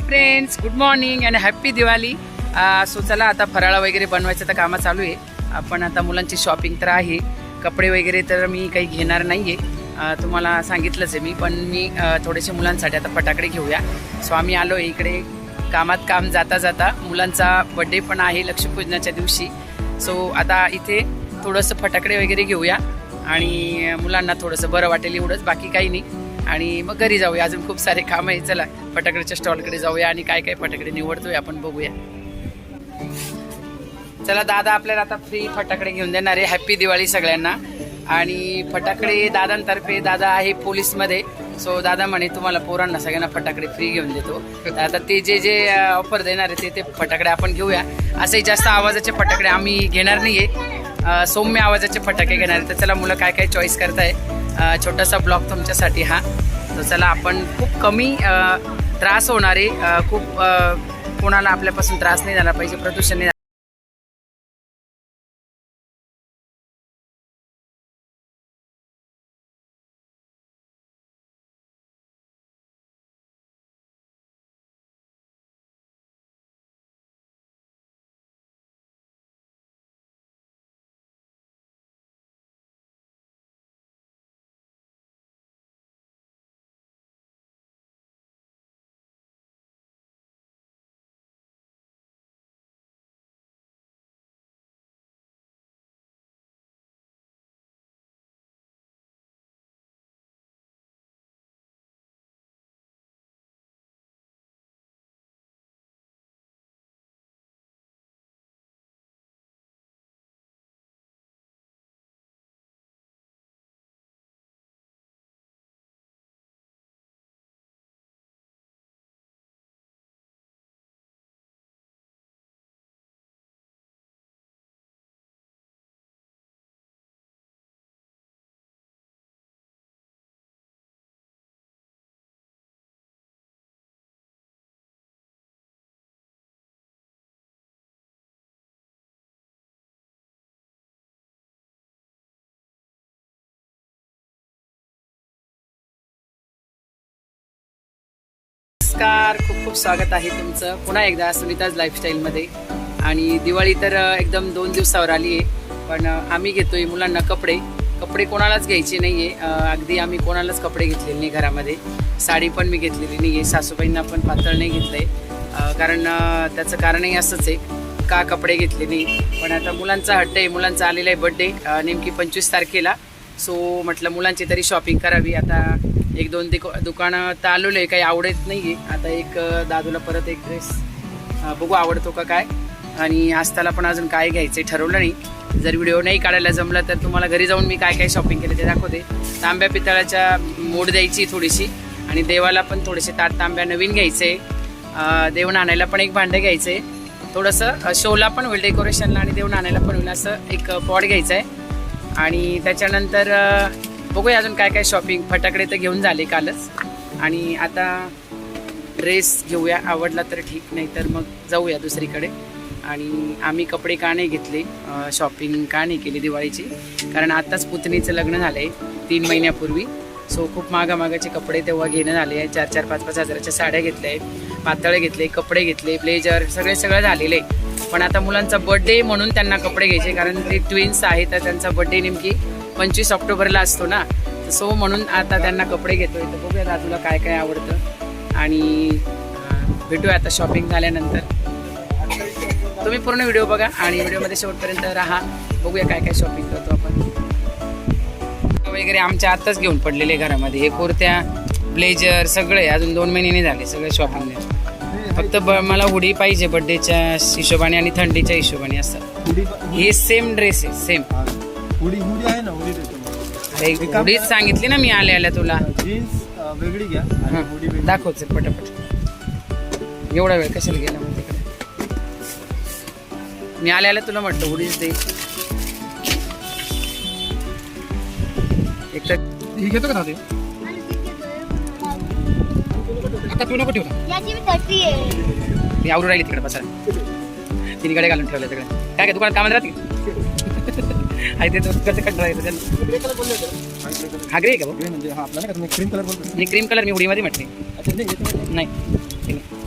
Friends good morning आणि happy Diwali. So चला आता फराळा वगैरे बनवायचं तर कामं चालू आहे. आपण आता मुलांची शॉपिंग तर आहे. कपडे वगैरे तर मी काही घेणार नाही आहे तुम्हाला सांगितलंच आहे मी पण मी थोडेसे मुलांसाठी आता फटाकडे घेऊया. सो आम्ही आलो आहे इकडे कामात काम जाता जाता मुलांचा बड्डे पण आहे लक्ष्मीपूजनाच्या दिवशी. सो आता इथे थोडंसं फटाकडे वगैरे घेऊया. आणि मुलांना थोडंसं बरं वाटेल एवढंच. बाकी काही नाही. आणि मग घरी जाऊया. अजून खूप सारे काम आहे. चला फटाकड्याच्या स्टॉलकडे जाऊया आणि काय काय फटाकडे निवडतोय आपण बघूया. चला दादा आपल्याला आता फ्री फटाकडे घेऊन देणार आहे. हॅप्पी दिवाळी सगळ्यांना. आणि फटाकडे दादांतर्फे दादा आहे पोलीसमध्ये. सो दादा म्हणे तुम्हाला पोरांना सगळ्यांना फटाकडे फ्री घेऊन देतो. आता ते जे जे ऑफर देणार आहे ते ते फटाकडे आपण घेऊया. असंही जास्त आवाजाचे फटाकडे आम्ही घेणार नाहीये. आहे सौम्य आवाजाचे फटाके घेणार आहे. तर चला मुलं काय काय चॉईस करताय? छोटासा ब्लॉग तुमच्यासाठी हा. तर चला आपण खूप कमी त्रास होणारे खूप कोणाला आपल्यापासून त्रास नाही झाला पाहिजे प्रदूषण नाही नमस्कार. खूप खूप स्वागत आहे तुमचं. पुन्हा एकदा सुनीताज लाईफस्टाईलमध्ये आणि दिवाळी तर एकदम दोन दिवसावर आली आहे. पण आम्ही आम्ही घेतोय मुलांना कपडे. कपडे कोणालाच घ्यायचे नाही आहे अगदी आम्ही कोणालाच कपडे घेतलेले नाही घरामध्ये. साडी पण मी घेतलेली नाही आहे सासूबाईंना पण पातळ नाही घेतलं आहे कारण त्याचं कारणही असंच आहे. का कपडे घेतले नाही? पण आता मुलांचा हट्ट आहे. मुलांचा आलेला आहे बड्डे नेमकी पंचवीस तारखेला. सो म्हटलं मुलांची तरी शॉपिंग करावी. आता एक दोन ते दुकानं तर आलेलो आहे काही आवडत नाही आहे आता एक दादूला परत एक ड्रेस बघू आवडतो का काय. आणि आस्थाला पण अजून काय घ्यायचं ठरवलं नाही. जर व्हिडिओ नाही काढायला जमला तर तुम्हाला घरी जाऊन मी काय काय शॉपिंग केलं ते दाखवते. तांब्या पितळाच्या मोड द्यायची थोडीशी. आणि देवाला पण थोडेसे ताट तांब्या नवीन घ्यायचे देवण आणायला पण एक भांडं घ्यायचं आहे थोडंसं शोला पण होईल डेकोरेशनला आणि देवण आणायला पण होईल असं एक पॉट घ्यायचं आहे आणि त्याच्यानंतर बघूया अजून काय काय शॉपिंग फटाकडे तर घेऊन झाले कालच. आणि आता ड्रेस घेऊया आवडला तर ठीक नाही तर मग जाऊया दुसरीकडे. आणि आम्ही कपडे का नाही घेतले? शॉपिंग का नाही केली दिवाळीची? कारण आत्ताच पुतणीचं लग्न झालं आहे तीन महिन्यापूर्वी. सो खूप मागामागाचे कपडे तेव्हा घेणं झाले आहे चार चार पाच पाच हजाराच्या साड्या घेतल्या आहेत पातळे घेतले कपडे घेतले ब्लेजर सगळे सगळं झालेलं आहे पण आता मुलांचा बर्थडे म्हणून त्यांना कपडे घ्यायचे कारण ते ट्विन्स आहेत तर त्यांचा बर्थडे नेमकी पंचवीस ऑक्टोबरला असतो ना सो म्हणून आता त्यांना कपडे घेतोय. तर बघूया दादूला काय काय आवडतं. आणि भेटूया आता शॉपिंग झाल्यानंतर. तुम्ही पूर्ण व्हिडिओ बघा आणि व्हिडिओमध्ये शेवटपर्यंत राहा. बघूया काय काय शॉपिंग करतो आपण. वगैरे आमच्या आत्ताच घेऊन पडलेले घरामध्ये. हे कुर्त्या ब्लेजर सगळे अजून दोन महिने झाले सगळे शॉपिंग फक्त ब मला हुडी पाहिजे बर्थडेच्या हिशोबाने आणि थंडीच्या हिशोबाने असं. हुडी हे सेम ड्रेस आहे सेम हुडी हुडी आहे हुडीच सांगितली ना मी आल्या आल्या तुला. जीन्स वेगळी घ्या आणि हुडी वेगळी. दाखवच पटापट. एवढा वेळ कशाला गेला मग तिकडे? मी आल्या आल्या तुला म्हटलं हुडीच दे. एक तर ही घेतो का ते आता तू नको ठेवू याची मी थर्टी आहे. मी आवरून राहिली तिकडे बसायला. तिन्हीकडे घालून ठेवलं तिकडे. काय काय दुकानात कामात राहते आहे ते कसं कंटाळा येतो त्यांना हा ग्रे का म्हणजे हा क्रीम कलर बोलतो? मी क्रीम कलर मी उडीमध्ये म्हटली. अच्छा नाही.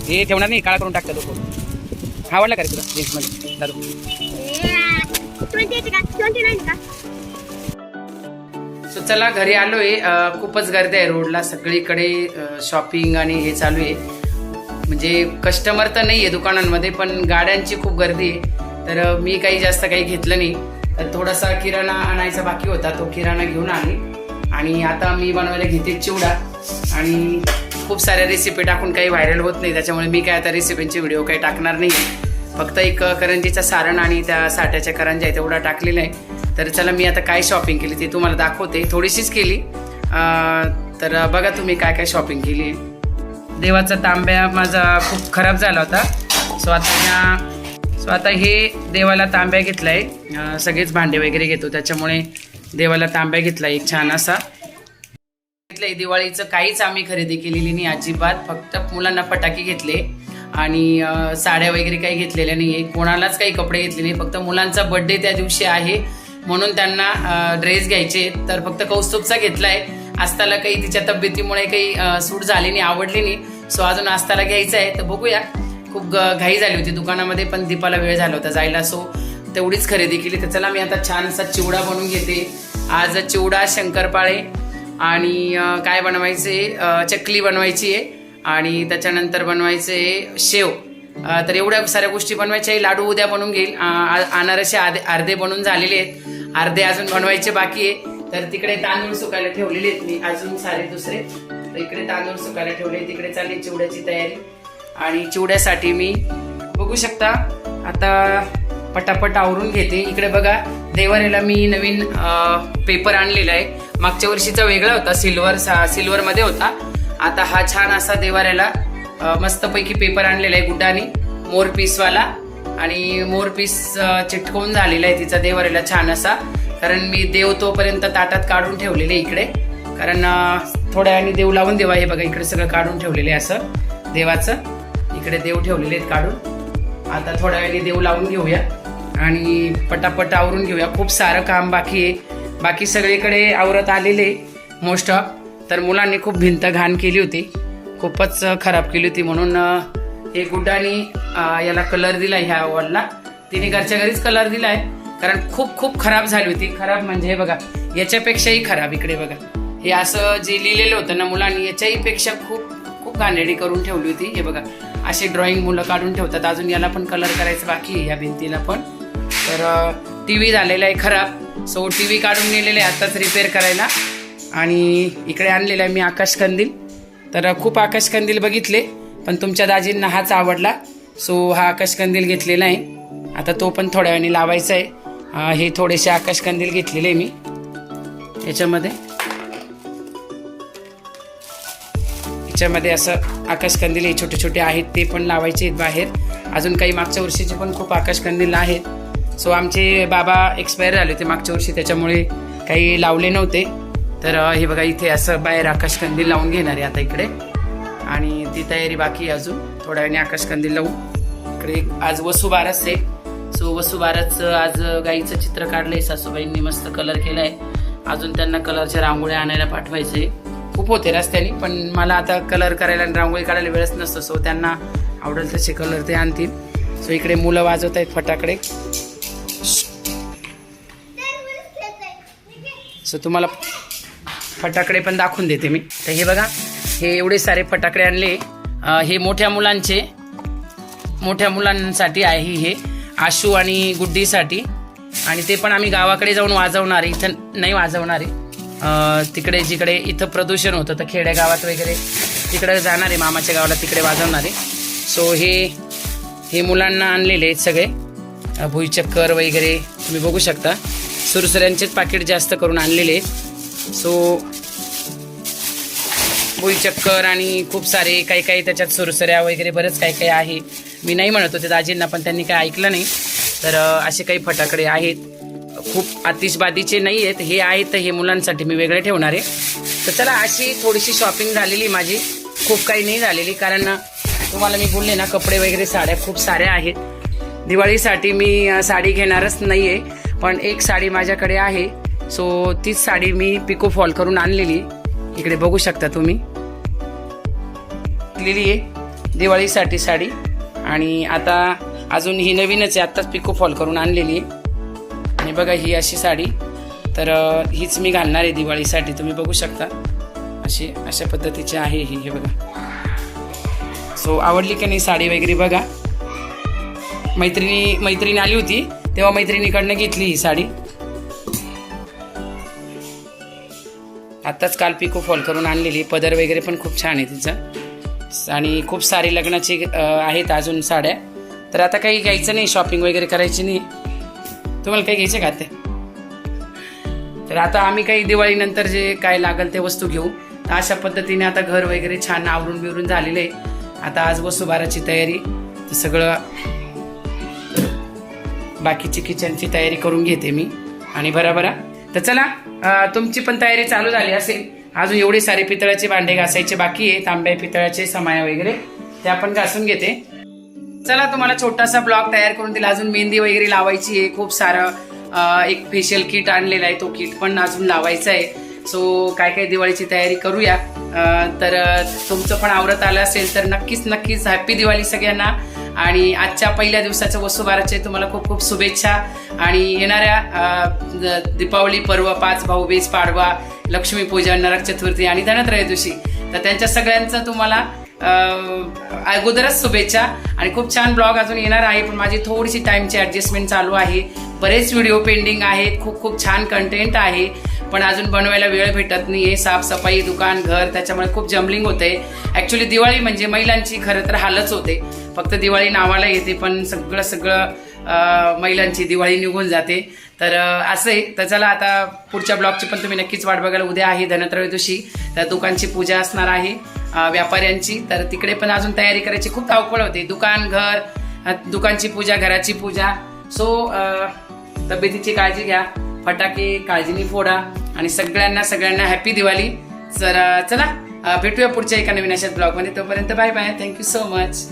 हे ठेवणार नाही काळा करून टाकतात लोक आवडला का रे तुला? जीन्समध्ये दारू. सो चला घरी आलोय. खूपच गर्दी आहे रोडला. सगळीकडे शॉपिंग आणि हे चालू आहे. म्हणजे कस्टमर तर नाही आहे दुकानांमध्ये पण गाड्यांची खूप गर्दी आहे. तर मी काही जास्त काही घेतलं नाही. तर थोडासा किराणा आणायचा बाकी होता तो किराणा घेऊन आली. आणि आता मी बनवायला घेते चिवडा. आणि खूप साऱ्या रेसिपी टाकून काही व्हायरल होत नाही त्याच्यामुळे मी काय आता रेसिपींचे व्हिडिओ काही टाकणार नाही फक्त एक करंजीचा सारण आणि त्या साठ्याच्या करंजा आहे तेवढा टाकलेला आहे. तर चला मी आता काय शॉपिंग केली ते तुम्हाला दाखवते. थोडीशीच केली. तर बघा तुम्ही काय काय शॉपिंग केली देवाचा तांब्या माझा खूप खराब झाला होता. सो आता सो आता हे देवाला तांब्या घेतलाय. आहे सगळेच भांडे वगैरे घेतो. त्याच्यामुळे देवाला तांब्या घेतला एक छान असा. घेतलंय. दिवाळीचं काहीच आम्ही खरेदी केलेली नाही अजिबात. फक्त मुलांना फटाके घेतले आणि साड्या वगैरे काही घेतलेल्या नाही कोणालाच काही कपडे घेतले नाही. फक्त मुलांचा बर्थडे त्या दिवशी आहे. म्हणून त्यांना ड्रेस घ्यायचे. तर फक्त कौस्तुभचा घेतलाय. आस्ताला काही तिच्या तब्येतीमुळे काही सूट झाली नाही आवडली नाही. सो अजून आस्ताला घ्यायचं आहे तर बघूया. खूप घाई झाली होती. दुकानामध्ये पण दीपाला वेळ झाला होता जायला सो तेवढीच खरेदी केली. तर चला मी आता छान असा चिवडा बनवून घेते. आज चिवडा शंकरपाळे आणि काय बनवायचे? चकली बनवायची आहे. आणि त्याच्यानंतर बनवायचे शेव. तर एवढ्या साऱ्या गोष्टी बनवायच्या आहे. लाडू उद्या बनवून घेईल. अनारसे आधे अर्धे बनवून झालेले आहेत. अर्धे अजून बनवायचे बाकी आहे. तर तिकडे तांदूळ सुकायला ठेवलेले आहेत मी. अजून सारे दुसरे. तर इकडे तांदूळ सुकायला ठेवले तिकडे चालली चिवड्याची तयारी. आणि चिवड्यासाठी मी बघू शकता. आता पटापट आवरून घेते. इकडे बघा देवारेला मी नवीन पेपर आणलेला आहे. मागच्या वर्षीचा वेगळा होता सिल्वर सिल्वर मध्ये होता. आता हा छान असा देवाऱ्याला मस्तपैकी पेपर आणलेला आहे गुड्डाने. मोर पीसवाला आणि मोर पीस चिटकवून झालेला आहे तिचा देवाऱ्याला छान असा. कारण मी देव तोपर्यंत ताटात काढून ठेवलेले इकडे. कारण थोड्या आणि देव लावून देवा हे बघा इकडे सगळं काढून ठेवलेले आहे असं देवाचं. इकडे देव ठेवलेले आहेत काढून. आता थोड्या वेळाने देव लावून घेऊया. आणि पटापट आवरून घेऊया. खूप सारं काम बाकी आहे. बाकी सगळीकडे आवरत आलेले मोस्ट ऑफ. तर मुलांनी खूप भिंत घाण केली होती. खूपच खराब केली होती म्हणून हे गुड्डानी याला कलर दिला ह्या वॉलला. तिने घरच्या घरीच कलर दिला आहे कारण खूप खूप खराब झाली होती. खराब म्हणजे हे बघा याच्यापेक्षाही खराब इकडे बघा. हे असं जे लिहिलेलं होतं ना मुलांनी याच्याही पेक्षा खूप खूप घाणेरडी करून ठेवली होती. हे बघा असे ड्रॉइंग मुलं काढून ठेवतात. अजून याला पण कलर करायचं बाकी आहे या भिंतीला पण. तर टी व्ही झालेला आहे खराब. सो टी व्ही काढून नेलेले आहे आत्ताच रिपेअर करायला. आणि इकडे आणलेला आहे मी आकाश कंदील. तर खूप आकाश कंदील बघितले पण तुमच्या दाजींना हाच आवडला. सो हा आकाश कंदील घेतलेला आहे. आता तो पण थोड्या वेळाने लावायचा आहे. हे थोडेसे आकाश कंदील घेतलेले आहे मी. याच्यामध्ये. याच्यामध्ये असं आकाशकंदिले हे छोटे छोटे आहेत ते पण लावायचे आहेत बाहेर. अजून काही मागच्या वर्षीचे पण खूप आकाशकंदील आहेत. सो आमचे बाबा एक्सपायर झाले होते मागच्या वर्षी त्याच्यामुळे काही लावले नव्हते. तर हे बघा इथे असं बाहेर आकाशकंदील लावून घेणार आहे आता इकडे. आणि ती तयारी बाकी अजून. थोड्या वेळाने आकाशकंदील लावू. इकडे आज वसुबारस आहे. सो वसुबारसचं आज गाईचं चित्र काढलंय सासूबाईंनी. मस्त कलर केलाय. अजून त्यांना कलरच्या रांगोळ्या आणायला पाठवायचे खूप होते रस्त्याने पण मला आता कलर करायला आणि रांगोळी काढायला वेळच नसतो सो त्यांना आवडेल तसे कलर ते आणतील. सो इकडे मुलं वाजवत आहेत फटाकडे. सो तुम्हाला फटाकडे पण दाखवून देते मी. तर हे बघा हे एवढे सारे फटाकडे आणले. हे मोठ्या मुलांचे मोठ्या मुलांसाठी आहे हे आशू आणि गुड्डीसाठी. आणि ते पण आम्ही गावाकडे जाऊन वाजवणार आहे. इथं नाही वाजवणारे तिकडे जिकडे इथं प्रदूषण होतं तर खेडेगावात वगैरे तिकडे जाणार आहे मामाच्या गावाला तिकडे वाजवणार. आहे सो हे हे मुलांना आणलेले आहेत सगळे. भुईचक्कर वगैरे तुम्ही बघू शकता. सुरसऱ्यांचेच पाकिट जास्त करून आणलेले आहेत. सो भुईचक्कर आणि खूप सारे काही काही त्याच्यात सुरसऱ्या वगैरे बरंच काही काही आहे. मी नाही म्हणत होते दाजींना पण त्यांनी काही ऐकलं नाही. तर असे काही फटाकडे आहेत. खूप आतिषबादीचे नाही आहेत. हे आहेत तर हे मुलांसाठी मी वेगळे ठेवणार आहे. तर चला अशी थोडीशी शॉपिंग झालेली माझी. खूप काही नाही झालेली कारण तुम्हाला मी बोलले ना कपडे वगैरे साड्या खूप साऱ्या आहेत. दिवाळीसाठी मी साडी घेणारच नाही आहे पण एक साडी माझ्याकडे आहे. सो तीच साडी मी पिको फॉल करून आणलेली. इकडे बघू शकता तुम्ही. लिहिली आहे दिवाळीसाठी साडी. आणि आता अजून ही नवीनच आहे आत्ताच पिको फॉल करून आणलेली आहे. आणि बघा ही अशी साडी. तर हीच मी घालणार आहे दिवाळीसाठी. तुम्ही बघू शकता. अशी अशा पद्धतीची आहे ही. हे बघा. सो आवडली का नाही साडी वगैरे बघा. मैत्रिणी मैत्रिणी आली होती. तेव्हा मैत्रिणीकडनं घेतली ही साडी. आत्ताच काल पिको फॉल करून आणलेली. पदर वगैरे पण खूप छान आहे तिचं. आणि खूप सारी लग्नाची आहेत अजून साड्या. तर आता काही घ्यायचं नाही. शॉपिंग वगैरे करायची नाही. तुम्हाला काही घ्यायचं का ते तर आता आम्ही काही दिवाळीनंतर जे काय लागेल ते वस्तू घेऊ. तर अशा पद्धतीने आता घर वगैरे छान आवरून बिवरून झालेलं आहे. आता आज वसुबाराची तयारी. तर सगळं बाकीची किचनची तयारी करून घेते मी. आणि बराबरा तर चला तुमची पण तयारी चालू झाली असेल. अजून एवढे सारे पितळाचे भांडे घासायचे बाकी आहे तांब्या पितळाचे समाया वगैरे. ते पण घासून घेते. चला तुम्हाला छोटासा ब्लॉग तयार करून दिला अजून मेहंदी वगैरे लावायची आहे. खूप सारं एक फेशियल किट आणलेला आहे तो किट पण अजून लावायचा आहे. सो काय काय दिवाळीची तयारी करूया. तर तुमचं पण आवरत आलं असेल तर नक्कीच नक्कीच हॅपी दिवाळी सगळ्यांना. आणि आजच्या पहिल्या दिवसाच्या वसुबाराचे तुम्हाला खूप खूप शुभेच्छा. आणि येणाऱ्या दीपावली पर्व पाच भाऊबीज पाडवा लक्ष्मीपूजन नरक चतुर्थी आणि धनत्रयोदशी. तर त्यांच्या सगळ्यांचं तुम्हाला अगोदरच शुभेच्छा. आणि खूप छान ब्लॉग अजून येणार आहे पण माझी थोडीशी टाइमची ॲडजस्टमेंट चालू आहे. बरेच व्हिडिओ पेंडिंग आहेत खूप खूप छान कंटेंट आहे पण अजून बनवायला वेळ भेटत नाही आहे साफसफाई दुकान घर त्याच्यामुळे खूप जम्बलिंग होते ॲक्च्युली दिवाळी म्हणजे महिलांची खरं तर हालच होते. फक्त दिवाळी नावाला येते पण सगळं सगळं महिलांची दिवाळी निघून जाते. तर असं आहे. तर चला आता पुढच्या ब्लॉगची पण तुम्ही नक्कीच वाट बघायला उद्या आहे धनत्रयोदशी. त्या दुकानची पूजा असणार आहे. व्यापाऱ्यांची. तर तिकडे पण अजून तयारी करायची. खूप धावपळ होते. दुकान घर दुकानची पूजा घराची पूजा. सो तब्येतीची काळजी घ्या. फटाके काळजीने फोडा. आणि सगळ्यांना सगळ्यांना हॅपी दिवाळी. तर चला भेटूया पुढच्या एका नवीन अशाच ब्लॉगमध्ये तोपर्यंत bye bye thank you so much